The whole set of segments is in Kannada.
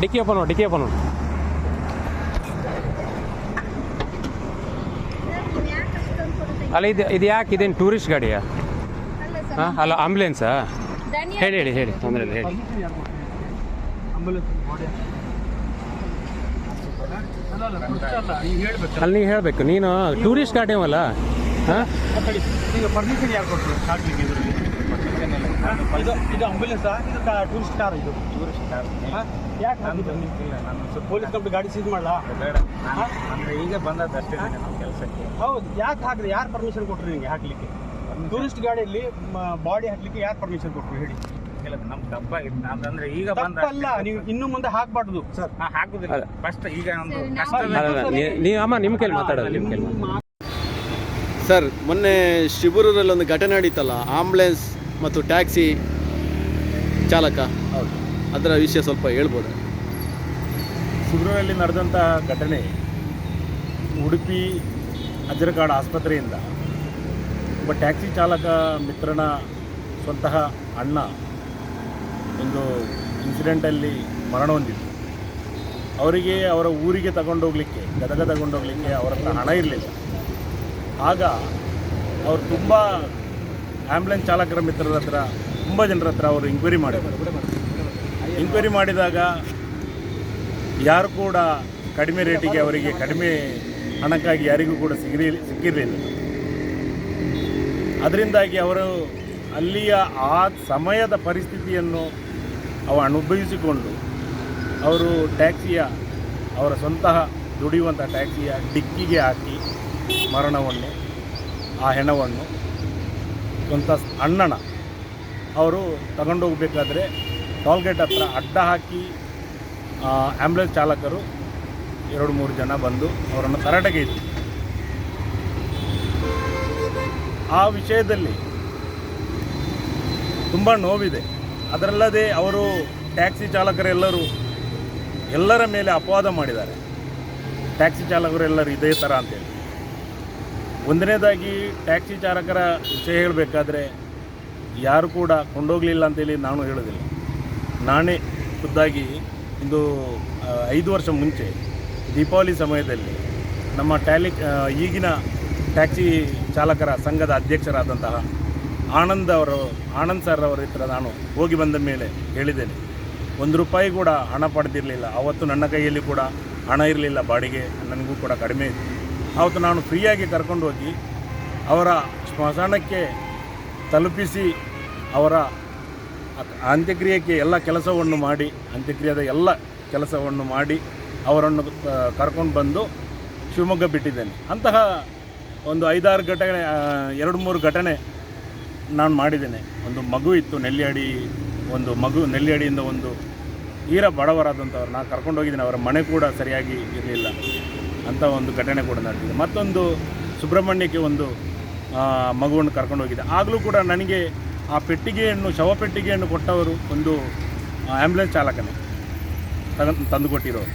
ಡಿಕ್ಕಿ ಓಪನ್ ಮಾಡಿ ಡಿಕ್ಕಿ ಓಪನ್ ಮಾಡಿ ಅಲ್ಲ ಇದು ಇದು ಯಾಕೆ ಇದೇನು ಟೂರಿಸ್ಟ್ ಗಾಡಿಯಾ? ಹಾಂ ಅಲ್ಲ ಆಂಬುಲೆನ್ಸಾ ಹೇಳಿ ಹೇಳಿ ಹೇಳಿ ತೊಂದರೆ ಇಲ್ಲ ಹೇಳಿ. ಅಲ್ಲಿ ನೀವು ಹೇಳಬೇಕು ನೀನು ಟೂರಿಸ್ಟ್ ಗಾಡಿ ಅವಲ್ಲ ಹಾಂ ಪರ್ಮಿಷನ್ ಯಾರು ಕೊಟ್ಟರು ಇದು ಇದು ಆಂಬುಲೆನ್ಸ್ ಇದು ಟೂರಿಸ್ಟ್ ಕಾರ್ ಇದು? ಟೂರಿಸ್ಟ್ ಕಾರ್ ಯಾಕೆ ನಾನು ಹಾಕಿದ್ದು? ನಾನು ಪೊಲೀಸ್ ಕಂಪ್ನಿ ಗಾಡಿ ಸೀಸ್ ಮಾಡಲಾ? ಬೇಡ. ಅಂದ್ರೆ ಈಗ ಬಂದದ್ದು ಅಷ್ಟೇ ನಮ್ಮ ಕೆಲಸಕ್ಕೆ. ಹೌದು ಯಾಕೆ ಹಾಕಿದ್ರೆ ಯಾರು ಪರ್ಮಿಷನ್ ಕೊಟ್ಟರು ನಿಮಗೆ ಹಾಕ್ಲಿಕ್ಕೆ? ಟೂರಿಸ್ಟ್ ಗಾಡಿಯಲ್ಲಿ ಬಾಡಿ ಹಾಕಲಿಕ್ಕೆ ಯಾರು ಪರ್ಮಿಷನ್ ಕೊಟ್ಟರು ಹೇಳಿ? ಇಲ್ಲ ನಮ್ ತಪ್ಪಾಗಿತ್ತು. ಅಂದ್ರೆ ಈಗ ಬಂದ ತಪ್ಪಲ್ಲ ನೀವು ಇನ್ನು ಮುಂದೆ ಹಾಕ್ಬಾರ್ದು. ಸರ್ ಹಾಕುದಿಲ್ಲ. ಫಸ್ಟ್ ಈಗ ಒಂದು ಕಷ್ಟ ನಾವು- ಅಲ್ಲ ಅಲ್ಲ ನೀ- ನೀವು ಅಮ್ಮ ನಿಮ್ಮ ಕೈಲಿ ಮಾತಾಡೋದು ನಿಮ್ಮ ಕೈಲಿ ಸರ್ ಮೊನ್ನೆ ಶಿಬೂರಲ್ಲಿ ಒಂದು ಘಟನೆ ನಡೀತಲ್ಲ ಆಂಬುಲೆನ್ಸ್ ಮತ್ತು ಟ್ಯಾಕ್ಸಿ ಚಾಲಕ ಅದರ ವಿಷಯ ಸ್ವಲ್ಪ ಹೇಳ್ಬೋದು. ಸುಗ್ರೂರಲ್ಲಿ ನಡೆದಂತಹ ಘಟನೆ ಉಡುಪಿ ಅಜ್ರಕಾಡ್ ಆಸ್ಪತ್ರೆಯಿಂದ ಒಬ್ಬ ಟ್ಯಾಕ್ಸಿ ಚಾಲಕ ಮಿತ್ರನ ಸ್ವಂತಹ ಅಣ್ಣ ಒಂದು ಇನ್ಸಿಡೆಂಟಲ್ಲಿ ಮರಣ ಹೊಂದಿತ್ತು ಅವರಿಗೆ ಅವರ ಊರಿಗೆ ತಗೊಂಡೋಗ್ಲಿಕ್ಕೆ ಗದಗ ತಗೊಂಡೋಗ್ಲಿಕ್ಕೆ ಅವರ ಹತ್ರ ಹಣ ಇರಲಿಲ್ಲ. ಆಗ ಅವರು ತುಂಬ ಆ್ಯಂಬುಲೆನ್ಸ್ ಚಾಲಕರ ಮಿತ್ರರ ಹತ್ರ, ತುಂಬ ಜನರ ಹತ್ರ ಅವರು ಇನ್ಕ್ವೈರಿ ಮಾಡಿದರು. ಎಂಕ್ವೈರಿ ಮಾಡಿದಾಗ ಯಾರು ಕೂಡ ಕಡಿಮೆ ರೇಟಿಗೆ ಅವರಿಗೆ ಕಡಿಮೆ ಹಣಕ್ಕಾಗಿ ಯಾರಿಗೂ ಕೂಡ ಸಿಗಿರಿ, ಸಿಕ್ಕಿರಲಿಲ್ಲ. ಅದರಿಂದಾಗಿ ಅವರು ಅಲ್ಲಿಯ ಆ ಸಮಯದ ಪರಿಸ್ಥಿತಿಯನ್ನು ಅವ ಅನುಭವಿಸಿಕೊಂಡು ಅವರು ಟ್ಯಾಕ್ಸಿಯ, ಅವರ ಸ್ವಂತ ದುಡಿಯುವಂಥ ಟ್ಯಾಕ್ಸಿಯ ಡಿಕ್ಕಿಗೆ ಹಾಕಿ ಮರಣವನ್ನು, ಆ ಹೆಣವನ್ನು ಸ್ವಂತ ಅಣ್ಣನ ಅವರು ತಗೊಂಡೋಗ್ಬೇಕಾದ್ರೆ ಟೋಲ್ಗೇಟ್ ಹತ್ರ ಅಡ್ಡ ಹಾಕಿ ಆ್ಯಂಬುಲೆನ್ಸ್ ಚಾಲಕರು ಎರಡು ಮೂರು ಜನ ಬಂದು ಅವರನ್ನು ತರಾಟೆಗೆ ಇತ್ತು ಆ ವಿಷಯದಲ್ಲಿ ತುಂಬ ನೋವಿದೆ. ಅದರಲ್ಲದೆ ಅವರು ಟ್ಯಾಕ್ಸಿ ಚಾಲಕರೆಲ್ಲರೂ ಎಲ್ಲರ ಮೇಲೆ ಅಪವಾದ ಮಾಡಿದ್ದಾರೆ. ಟ್ಯಾಕ್ಸಿ ಚಾಲಕರೆಲ್ಲರೂ ಇದೇ ಥರ ಅಂತೇಳಿ. ಒಂದನೇದಾಗಿ ಟ್ಯಾಕ್ಸಿ ಚಾಲಕರ ವಿಷಯ ಹೇಳಬೇಕಾದ್ರೆ ಯಾರು ಕೂಡ ಕೊಂಡೋಗಲಿಲ್ಲ ಅಂತೇಳಿ ನಾನು ಹೇಳೋದಿಲ್ಲ. ನಾನೇ ಖುದ್ದಾಗಿ ಆ, ಐದು ವರ್ಷ ಮುಂಚೆ ದೀಪಾವಳಿ ಸಮಯದಲ್ಲಿ ನಮ್ಮ ಟ್ಯಾಲಿ ಈಗಿನ ಟ್ಯಾಕ್ಸಿ ಚಾಲಕರ ಸಂಘದ ಅಧ್ಯಕ್ಷರಾದಂತಹ ಆನಂದ್ ಅವರು ಆನಂದ್ ಸರ್ ಅವರ ಹತ್ರ ನಾನು ಹೋಗಿ ಬಂದ ಮೇಲೆ ಹೇಳಿದ್ದೇನೆ. ಒಂದು ರೂಪಾಯಿ ಕೂಡ ಹಣ ಪಡೆದಿರಲಿಲ್ಲ. ಅವತ್ತು ನನ್ನ ಕೈಯಲ್ಲಿ ಕೂಡ ಹಣ ಇರಲಿಲ್ಲ. ಬಾಡಿಗೆ ನನಗೂ ಕೂಡ ಕಡಿಮೆ ಇತ್ತು. ಆವತ್ತು ನಾನು ಫ್ರೀಯಾಗಿ ಕರ್ಕೊಂಡು ಹೋಗಿ ಅವರ ಸ್ಮಶಾನಕ್ಕೆ ತಲುಪಿಸಿ ಅವರ ಅಂತ್ಯಕ್ರಿಯೆಗೆ ಎಲ್ಲ ಕೆಲಸವನ್ನು ಮಾಡಿ, ಅಂತ್ಯಕ್ರಿಯೆದ ಎಲ್ಲ ಕೆಲಸವನ್ನು ಮಾಡಿ ಅವರನ್ನು ಕರ್ಕೊಂಡು ಬಂದು ಶಿವಮೊಗ್ಗ ಬಿಟ್ಟಿದ್ದೇನೆ. ಅಂತಹ ಒಂದು ಐದಾರು ಘಟನೆ ಎರಡು ಮೂರು ಘಟನೆ ನಾನು ಮಾಡಿದ್ದೇನೆ. ಒಂದು ಮಗು ಇತ್ತು ನೆಲ್ಲಿಯಾಡಿ ಒಂದು ಮಗು ನೆಲ್ಲಿಯಾಡಿಯಿಂದ ಒಂದು ಈರ ಬಡವರಾದಂಥವ್ರು. ನಾನು ಕರ್ಕೊಂಡು ಹೋಗಿದ್ದೀನಿ, ಅವರ ಮನೆ ಕೂಡ ಸರಿಯಾಗಿ ಇರಲಿಲ್ಲ. ಅಂಥ ಒಂದು ಘಟನೆ ಕೂಡ ನಡೆದಿದೆ. ಮತ್ತೊಂದು ಸುಬ್ರಹ್ಮಣ್ಯಕ್ಕೆ ಒಂದು ಮಗುವನ್ನು ಕರ್ಕೊಂಡು ಹೋಗಿದೆ. ಆಗಲೂ ಕೂಡ ನನಗೆ ಆ ಪೆಟ್ಟಿಗೆಯನ್ನು, ಶವ ಪೆಟ್ಟಿಗೆಯನ್ನು ಕೊಟ್ಟವರು ಒಂದು ಆ್ಯಂಬುಲೆನ್ಸ್ ಚಾಲಕನೇ. ತಂದುಕೊಟ್ಟಿರೋರು. ತಂದು ಕೊಟ್ಟಿರೋರು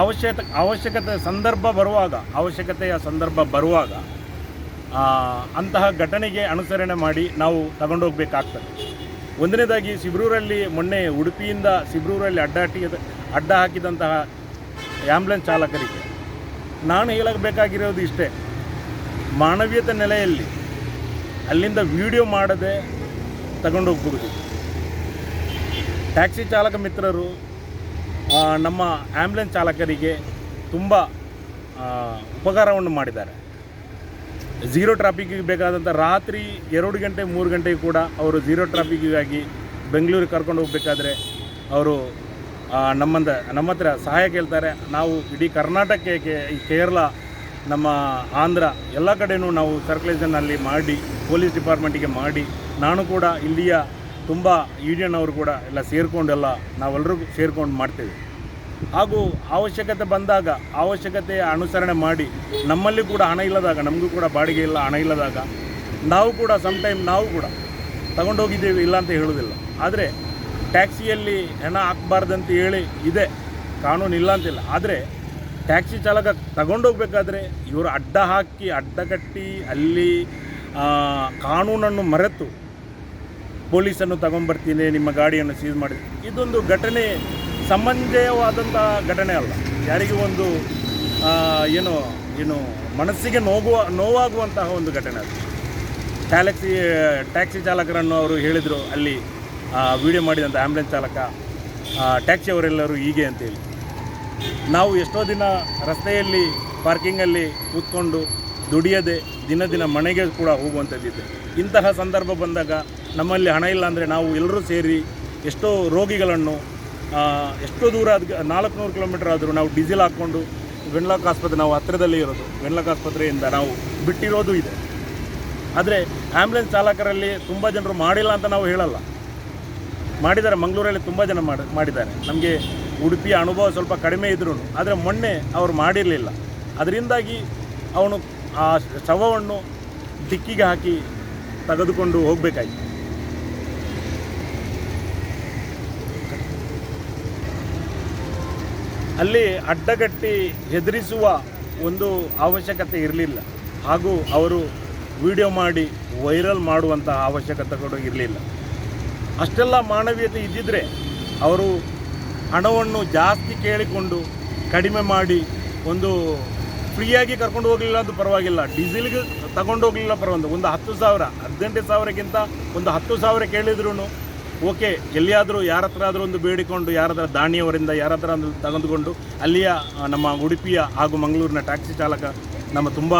ಅವಶ್ಯಕ, ಅವಶ್ಯಕತೆ ಸಂದರ್ಭ ಬರುವಾಗ, ಅವಶ್ಯಕತೆಯ ಸಂದರ್ಭ ಬರುವಾಗ ಅಂತಹ ಘಟನೆಗೆ ಅನುಸರಣೆ ಮಾಡಿ ನಾವು ತಗೊಂಡೋಗ್ಬೇಕಾಗ್ತದೆ. ಒಂದನೇದಾಗಿ, ಸಿಬ್ರೂರಲ್ಲಿ ಮೊನ್ನೆ ಉಡುಪಿಯಿಂದ ಸಿಬ್ರೂರಲ್ಲಿ ಅಡ್ಡ ಅಡ್ಡ ಹಾಕಿದಂತಹ ಆ್ಯಂಬುಲೆನ್ಸ್ ಚಾಲಕರಿಗೆ. ನಾನು ಹೇಳಬೇಕಾಗಿರೋದು ಇಷ್ಟೇ. ಮಾನವೀಯತೆ ನೆಲೆಯಲ್ಲಿ ಅಲ್ಲಿಂದ ವಿಡಿಯೋ ಮಾಡದೆ ತಗೊಂಡೋಗ್ಬಹುದು ಟ್ಯಾಕ್ಸಿ ಚಾಲಕ ಮಿತ್ರರು ನಮ್ಮ ಆ್ಯಂಬುಲೆನ್ಸ್ ಚಾಲಕರಿಗೆ ತುಂಬ ಉಪಕಾರವನ್ನು ಮಾಡಿದ್ದಾರೆ. ಝೀರೋ ಟ್ರಾಫಿಕ್ಕಿಗೆ ಬೇಕಾದಂಥ ರಾತ್ರಿ ಎರಡು ಗಂಟೆ, ಮೂರು ಗಂಟೆಗೆ ಕೂಡ ಅವರು ಝೀರೋ ಟ್ರಾಫಿಕ್ಕಿಗಾಗಿ ಬೆಂಗಳೂರಿಗೆ ಕರ್ಕೊಂಡು ಹೋಗಬೇಕಾದ್ರೆ ಅವರು ನಮ್ಮಂದ ನಮ್ಮ ಹತ್ರ ಸಹಾಯ ಕೇಳ್ತಾರೆ. ನಾವು ಇಡೀ ಕರ್ನಾಟಕಕ್ಕೆ ಈ ಕೇರಳ, ನಮ್ಮ ಆಂಧ್ರ ಎಲ್ಲ ಕಡೆನೂ ನಾವು ಸರ್ಕ್ಯುಲೇಷನಲ್ಲಿ ಮಾಡಿ ಪೊಲೀಸ್ ಡಿಪಾರ್ಟ್ಮೆಂಟಿಗೆ ಮಾಡಿ, ನಾನು ಕೂಡ ಇಲ್ಲಿಯ ತುಂಬ ಯೂನಿಯನ್ ಅವರು ಕೂಡ ಎಲ್ಲ ಸೇರಿಕೊಂಡೆಲ್ಲ ನಾವೆಲ್ಲರೂ ಸೇರ್ಕೊಂಡು ಮಾಡ್ತೇವೆ. ಹಾಗೂ ಅವಶ್ಯಕತೆ ಬಂದಾಗ, ಅವಶ್ಯಕತೆ ಅನುಸರಣೆ ಮಾಡಿ, ನಮ್ಮಲ್ಲಿ ಕೂಡ ಹಣ ಇಲ್ಲದಾಗ, ನಮಗೂ ಕೂಡ ಬಾಡಿಗೆ ಇಲ್ಲ, ಹಣ ಇಲ್ಲದಾಗ, ನಾವು ಕೂಡ ಟೈಮ್ ನಾವು ಕೂಡ ತಗೊಂಡೋಗಿದ್ದೇವೆ ಇಲ್ಲ ಅಂತ ಹೇಳೋದಿಲ್ಲ ಆದರೆ ಟ್ಯಾಕ್ಸಿಯಲ್ಲಿ ಹಣ ಹಾಕಬಾರ್ದಂತ ಹೇಳಿ ಇದೆ. ಕಾನೂನು ಇಲ್ಲ ಅಂತಿಲ್ಲ. ಆದರೆ ಟ್ಯಾಕ್ಸಿ ಚಾಲಕ ತಗೊಂಡೋಗ್ಬೇಕಾದ್ರೆ ಇವರು ಅಡ್ಡ ಹಾಕಿ, ಅಡ್ಡ ಕಟ್ಟಿ ಅಲ್ಲಿ ಕಾನೂನನ್ನು ಮರೆತು ಪೊಲೀಸನ್ನು ತಗೊಂಡ್ಬರ್ತೀನಿ, ನಿಮ್ಮ ಗಾಡಿಯನ್ನು ಸೀಸ್ ಮಾಡಿ ಇದೊಂದು ಘಟನೆ ಸಮಂಜಯವಾದಂಥ ಘಟನೆ ಅಲ್ಲ. ಯಾರಿಗೂ ಒಂದು ಏನು ಏನು ಮನಸ್ಸಿಗೆ ನೋಗುವ, ನೋವಾಗುವಂತಹ ಒಂದು ಘಟನೆ ಅದು. ಟ್ಯಾಲೆಕ್ಸಿ, ಟ್ಯಾಕ್ಸಿ ಚಾಲಕರನ್ನು ಅವರು ಹೇಳಿದರು ಅಲ್ಲಿ. ವಿಡಿಯೋ ಮಾಡಿದಂಥ ಆ್ಯಂಬುಲೆನ್ಸ್ ಚಾಲಕ ಟ್ಯಾಕ್ಸಿ ಅವರೆಲ್ಲರೂ ಹೀಗೆ ಅಂತೇಳಿ. ನಾವು ಎಷ್ಟೋ ದಿನ ರಸ್ತೆಯಲ್ಲಿ ಪಾರ್ಕಿಂಗಲ್ಲಿ ಕೂತ್ಕೊಂಡು ದುಡಿಯದೆ ದಿನ ದಿನ ಮನೆಗೆ ಕೂಡ ಹೋಗುವಂಥದ್ದಿದೆ. ಇಂತಹ ಸಂದರ್ಭ ಬಂದಾಗ ನಮ್ಮಲ್ಲಿ ಹಣ ಇಲ್ಲ ಅಂದರೆ ನಾವು ಎಲ್ಲರೂ ಸೇರಿ ಎಷ್ಟೋ ರೋಗಿಗಳನ್ನು ಎಷ್ಟೋ ದೂರ ಅದು ನಾಲ್ಕುನೂರು ಕಿಲೋಮೀಟರ್ ಆದರೂ ನಾವು ಡೀಸೆಲ್ ಹಾಕ್ಕೊಂಡು ವೆನ್ಲಾಕ್ ಆಸ್ಪತ್ರೆ, ನಾವು ಹತ್ತಿರದಲ್ಲಿ ಇರೋದು. ವೆನ್ಲಾಕ್ ಆಸ್ಪತ್ರೆಯಿಂದ ನಾವು ಬಿಟ್ಟಿರೋದು ಇದೆ. ಆದರೆ ಆ್ಯಂಬುಲೆನ್ಸ್ ಚಾಲಕರಲ್ಲಿ ತುಂಬ ಜನರು ಮಾಡಿಲ್ಲ ಅಂತ ನಾವು ಹೇಳಲ್ಲ. ಮಾಡಿದ್ದಾರೆ ಮಂಗಳೂರಲ್ಲಿ ತುಂಬ ಜನ ಮಾಡಿ, ಮಾಡಿದ್ದಾರೆ. ನಮಗೆ ಉಡುಪಿಯ ಅನುಭವ ಸ್ವಲ್ಪ ಕಡಿಮೆ ಇದ್ರೂ, ಆದರೆ ಮೊನ್ನೆ ಅವರು ಮಾಡಿರಲಿಲ್ಲ. ಅದರಿಂದಾಗಿ ಅವನು ಆ ಶವವನ್ನು ಡಿಕ್ಕಿಗೆ ಹಾಕಿ ತೆಗೆದುಕೊಂಡು ಹೋಗಬೇಕಾಯಿತು. ಅಲ್ಲಿ ಅಡ್ಡಗಟ್ಟಿ ಹೆದರಿಸುವ ಒಂದು ಅವಶ್ಯಕತೆ ಇರಲಿಲ್ಲ. ಹಾಗೂ ಅವರು ವಿಡಿಯೋ ಮಾಡಿ ವೈರಲ್ ಮಾಡುವಂತಹ ಅವಶ್ಯಕತೆ ಕೂಡ ಇರಲಿಲ್ಲ. ಅಷ್ಟೆಲ್ಲ ಮಾನವೀಯತೆ ಇದ್ದಿದ್ದರೆ ಅವರು ಹಣವನ್ನು ಜಾಸ್ತಿ ಕೇಳಿಕೊಂಡು ಕಡಿಮೆ ಮಾಡಿ ಒಂದು ಫ್ರೀಯಾಗಿ ಕರ್ಕೊಂಡು ಹೋಗಲಿಲ್ಲ ಅದು ಪರವಾಗಿಲ್ಲ. ಡೀಸೆಲ್ಗೆ ತಗೊಂಡು ಹೋಗಲಿಲ್ಲ ಪರವಾಗಿಲ್ಲ. ಒಂದು ಹತ್ತು ಸಾವಿರ, ಹದಿನೆಂಟು ಸಾವಿರಕ್ಕಿಂತ ಒಂದು ಹತ್ತು ಸಾವಿರ ಕೇಳಿದ್ರು ಓಕೆ, ಎಲ್ಲಿಯಾದರೂ ಯಾರ ಹತ್ರ ಆದರೂ ಒಂದು ಬೇಡಿಕೊಂಡು, ಯಾರ ಹತ್ರ ದಾಣಿಯವರಿಂದ ಯಾರ ಹತ್ರ ತಗೊಂಡುಕೊಂಡು ಅಲ್ಲಿಯ ನಮ್ಮ ಉಡುಪಿಯ ಹಾಗೂ ಮಂಗಳೂರಿನ ಟ್ಯಾಕ್ಸಿ ಚಾಲಕ ನಮ್ಮ ತುಂಬ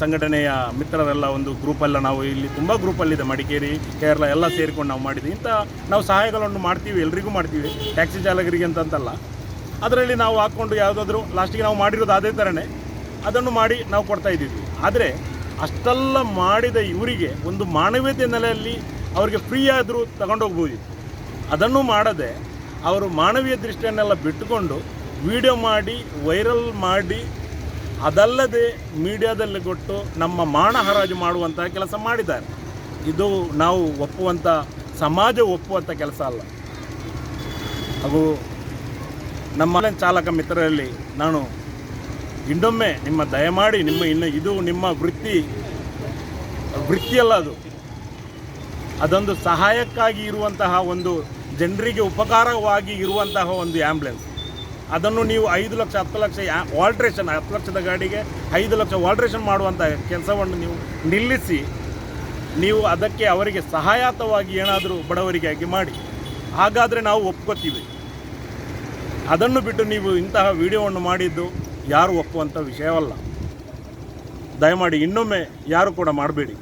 ಸಂಘಟನೆಯ ಮಿತ್ರರೆಲ್ಲ ಒಂದು ಗ್ರೂಪೆಲ್ಲ ನಾವು ಇಲ್ಲಿ ತುಂಬ ಗ್ರೂಪಲ್ಲಿದೆ, ಮಡಿಕೇರಿ, ಕೇರಳ ಎಲ್ಲ ಸೇರಿಕೊಂಡು ನಾವು ಮಾಡಿದ್ವಿ. ಇಂಥ ನಾವು ಸಹಾಯಗಳನ್ನು ಮಾಡ್ತೀವಿ, ಎಲ್ರಿಗೂ ಮಾಡ್ತೀವಿ, ಟ್ಯಾಕ್ಸಿ ಚಾಲಕರಿಗೆ ಅಂತಂತಲ್ಲ. ಅದರಲ್ಲಿ ನಾವು ಹಾಕ್ಕೊಂಡು ಯಾವುದಾದ್ರೂ ಲಾಸ್ಟಿಗೆ ನಾವು ಮಾಡಿರೋದು ಅದೇ ಥರನೇ ಅದನ್ನು ಮಾಡಿ ನಾವು ಕೊಡ್ತಾ ಇದ್ದೀವಿ. ಆದರೆ ಅಷ್ಟೆಲ್ಲ ಮಾಡಿದ ಇವರಿಗೆ ಒಂದು ಮಾನವೀಯತೆ ನೆಲೆಯಲ್ಲಿ ಅವರಿಗೆ ಫ್ರೀ ಆದರೂ ತಗೊಂಡೋಗ್ಬೋದು. ಅದನ್ನು ಮಾಡದೆ ಅವರು ಮಾನವೀಯ ದೃಷ್ಟಿಯನ್ನೆಲ್ಲ ಬಿಟ್ಟುಕೊಂಡು ವಿಡಿಯೋ ಮಾಡಿ ವೈರಲ್ ಮಾಡಿ ಅದಲ್ಲದೆ ಮೀಡಿಯಾದಲ್ಲಿ ಕೊಟ್ಟು ನಮ್ಮ ಮಾಣ ಹರಾಜು ಮಾಡುವಂತಹ ಕೆಲಸ ಮಾಡಿದ್ದಾರೆ. ಇದು ನಾವು ಒಪ್ಪುವಂಥ ಸಮಾಜ ಒಪ್ಪುವಂಥ ಕೆಲಸ ಅಲ್ಲ. ಹಾಗೂ ನಮ್ಮ ಚಾಲಕ ಮಿತ್ರರಲ್ಲಿ ನಾನು ಇನ್ನೊಮ್ಮೆ ನಿಮ್ಮ ದಯಮಾಡಿ ನಿಮ್ಮ ಇನ್ನು ಇದು ನಿಮ್ಮ ವೃತ್ತಿ, ವೃತ್ತಿಯಲ್ಲ ಅದು. ಅದೊಂದು ಸಹಾಯಕ್ಕಾಗಿ ಇರುವಂತಹ ಒಂದು, ಜನರಿಗೆ ಉಪಕಾರವಾಗಿ ಇರುವಂತಹ ಒಂದು ಆ್ಯಂಬುಲೆನ್ಸ್. ಅದನ್ನು ನೀವು ಐದು ಲಕ್ಷ, ಹತ್ತು ಲಕ್ಷ ವಾಲ್ಟ್ರೇಷನ್ ಹತ್ತು ಲಕ್ಷದ ಗಾಡಿಗೆ ಐದು ಲಕ್ಷ ಆಲ್ಟ್ರೇಷನ್ ಮಾಡುವಂಥ ಕೆಲಸವನ್ನು ನೀವು ನಿಲ್ಲಿಸಿ, ನೀವು ಅದಕ್ಕೆ ಅವರಿಗೆ ಸಹಾಯತವಾಗಿ ಏನಾದರೂ ಬಡವರಿಗಾಗಿ ಮಾಡಿ. ಹಾಗಾದರೆ ನಾವು ಒಪ್ಕೋತೀವಿ. ಅದನ್ನು ಬಿಟ್ಟು ನೀವು ಇಂತಹ ವಿಡಿಯೋವನ್ನು ಮಾಡಿದ್ದು ಯಾರು ಒಪ್ಪುವಂಥ ವಿಷಯವಲ್ಲ. ದಯಮಾಡಿ ಇನ್ನೊಮ್ಮೆ ಯಾರು ಕೂಡ ಮಾಡಬೇಡಿ.